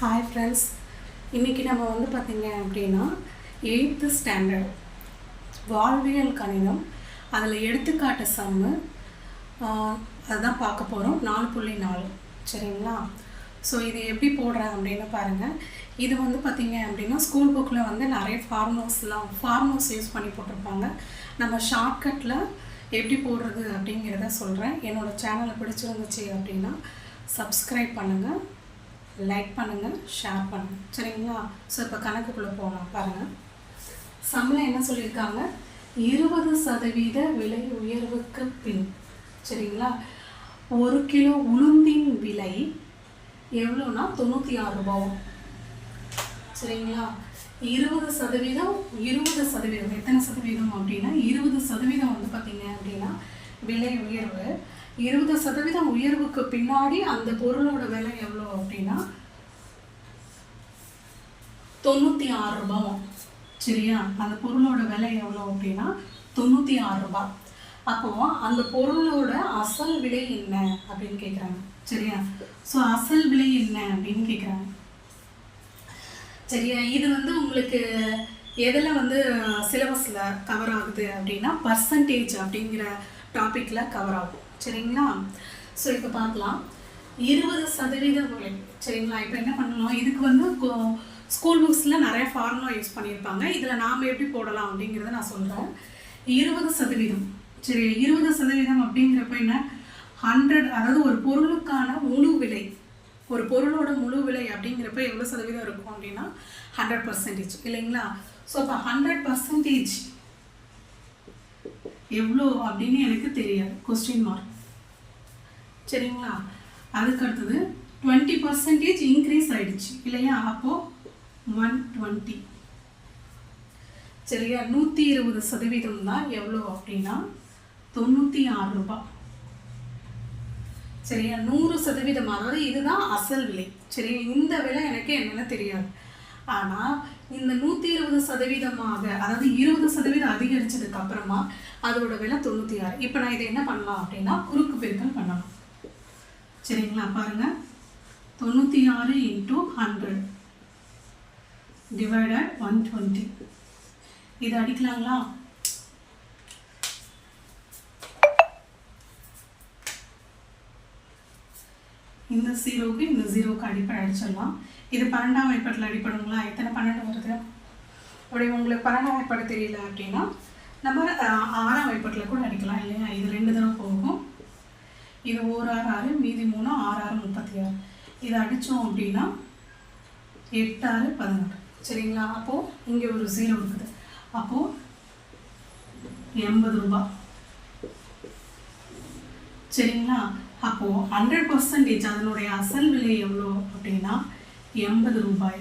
Hi friends இன்றைக்கி நம்ம வந்து பார்த்திங்க அப்படின்னா எயித்து ஸ்டாண்டர்ட் வாழ்வியல் கணிதம். அதில் எடுத்துக்காட்டு சம்மு அதுதான் பார்க்க போகிறோம் நாலு புள்ளி நாலு. சரிங்களா? ஸோ இது எப்படி போடுறேன் அப்படின்னு பாருங்கள் இது வந்து பார்த்திங்க அப்படின்னா ஸ்கூல் புக்கில் வந்து நிறைய ஃபார்முலாஸ்லாம் ஃபார்முலாஸ் யூஸ் பண்ணி போட்டிருப்பாங்க. நம்ம ஷார்ட்கட்டில் எப்படி போடுறது அப்படிங்கிறத சொல்கிறேன் என்னோடய சேனலை பிடிச்சிருந்துச்சு அப்படின்னா சப்ஸ்கிரைப் பண்ணுங்கள் லைக் பண்ணுங்கள் ஷேர் பண்ணுங்கள் சரிங்களா? ஸோ இப்போ கணக்குக்குள்ளே போகலாம் பாருங்கள் சம்பளம் என்ன சொல்லியிருக்காங்க? இருபது சதவீத விலை உயர்வுக்கு பின். சரிங்களா? ஒரு கிலோ உளுந்தின் விலை எவ்வளோனா தொண்ணூற்றி ஆறு ரூபாவும். சரிங்களா? இருபது சதவீதம் இருபது சதவீதம். எத்தனை சதவீதம் அப்படின்னா இருபது சதவீதம் வந்து பார்த்தீங்க அப்படின்னா விலை உயர்வு. இருபது சதவீதம் உயர்வுக்கு பின்னாடி அந்த பொருளோட விலை எவ்வளோ அப்படின்னா தொண்ணூற்றி ஆறு ரூபாவும் சரியா? அந்த பொருளோட விலை எவ்வளோ அப்படின்னா தொண்ணூற்றி ஆறு ரூபாய் அப்போ அந்த பொருளோட அசல் விலை என்ன அப்படின்னு கேட்குறாங்க சரியா? ஸோ அசல் விலை என்ன அப்படின்னு கேட்குறாங்க சரியா? இது வந்து உங்களுக்கு எதில் வந்து சிலபஸில் கவர் ஆகுது அப்படின்னா பர்சன்டேஜ் அப்படிங்கிற டாப்பிக்கில் கவர் ஆகும். சரிங்களா? ஸோ இப்போ பார்க்கலாம். இருபது சதவீத விலை சரிங்களா? இப்போ என்ன பண்ணணும்? இதுக்கு வந்து ஸ்கூல் புக்ஸில் நிறைய ஃபார்முலா யூஸ் பண்ணியிருப்பாங்க. இதில் நாம் எப்படி போடலாம் அப்படிங்கிறத நான் சொல்கிறேன் இருபது சதவீதம். சரி இருபது சதவீதம் அப்படிங்கிறப்ப என்ன? ஹண்ட்ரட் அதாவது ஒரு பொருளுக்கான முழு விலை. ஒரு பொருளோட முழு விலை அப்படிங்கிறப்ப எவ்வளோ சதவீதம் இருக்கும் அப்படின்னா ஹண்ட்ரட் பர்சன்டேஜ் இல்லைங்களா? ஸோ இப்போ ஹண்ட்ரட் பர்சன்டேஜ் எவ்வளோ அப்படின்னு எனக்கு தெரியாது. கொஸ்டின் மார்க் சரிங்களா? அதுக்கு அடுத்தது டுவெண்ட்டி பர்சன்டேஜ் இன்க்ரீஸ் ஆகிடுச்சு இல்லையா? அப்போது ஒன் டுவெண்ட்டி சரியா? நூற்றி இருபது சதவீதம் தான் எவ்வளோ அப்படின்னா தொண்ணூற்றி ஆறு ரூபாய். சரியா? நூறு சதவீதம். அதாவது இதுதான் அசல் விலை. சரி இந்த விலை எனக்கு என்னென்னு தெரியாது. ஆனால் இந்த நூற்றி இருபது சதவீதமாக அதாவது இருபது சதவீதம் அதிகரித்ததுக்கு அப்புறமா அதோட விலை தொண்ணூற்றி ஆறு இப்போ நான் இதை என்ன பண்ணலாம் அப்படின்னா குறுக்கு பெருக்கல் பண்ணலாம். சரிங்களா? பாருங்கள் தொண்ணூற்றி ஆறு into hundred divided one twenty இது அடிக்கலாங்களா? இந்த ஜீரோவுக்கு இந்த ஜீரோவுக்கு அடிப்படை அடிச்சிடலாம் இது பன்னெண்டாம் வாய்ப்பாட்டில் அடிப்படுங்களா? எத்தனை பன்னெண்டு வருது? அப்படி உங்களுக்கு பன்னெண்டாம் வாய்ப்பாடு தெரியல அப்படின்னா நம்ம ஆறாம் வாய்ப்பாட்டில் கூட அடிக்கலாம் இல்லையா? இது ரெண்டு தடவை போகும். இது ஓர் ஆறு ஆறு மீதி மூணு ஆறு ஆறு முப்பத்தி ஆறு. இதை அடித்தோம் அப்படின்னா எட்டு ஆறு பதினெட்டு சரிங்களா? அப்போது இங்கே ஒரு ஜீரோ இருக்குது. அப்போது எண்பது ரூபாய். சரிங்களா? அப்போது ஹண்ட்ரட் பர்சன்டேஜ் அதனுடைய அசல் விலை எவ்வளோ அப்படின்னா எண்பது ரூபாய்.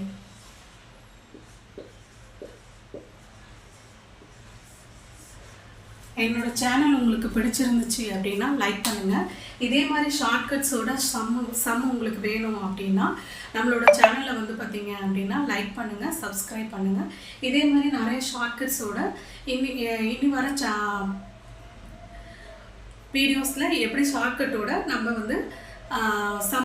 என்னோட சேனல் உங்களுக்கு பிடிச்சிருந்துச்சு அப்படின்னா லைக் பண்ணுங்கள் இதே மாதிரி ஷார்ட்கட்ஸோட சம் சம் உங்களுக்கு வேணும் அப்படின்னா நம்மளோட சேனலில் வந்து பார்த்தீங்க அப்படின்னா லைக் பண்ணுங்கள் சப்ஸ்கிரைப் பண்ணுங்கள் இதே மாதிரி நிறைய ஷார்ட்கட்ஸோட இனி இனி வர சா வீடியோஸில் எப்படி ஷார்ட்கட்டோட நம்ம வந்து சம்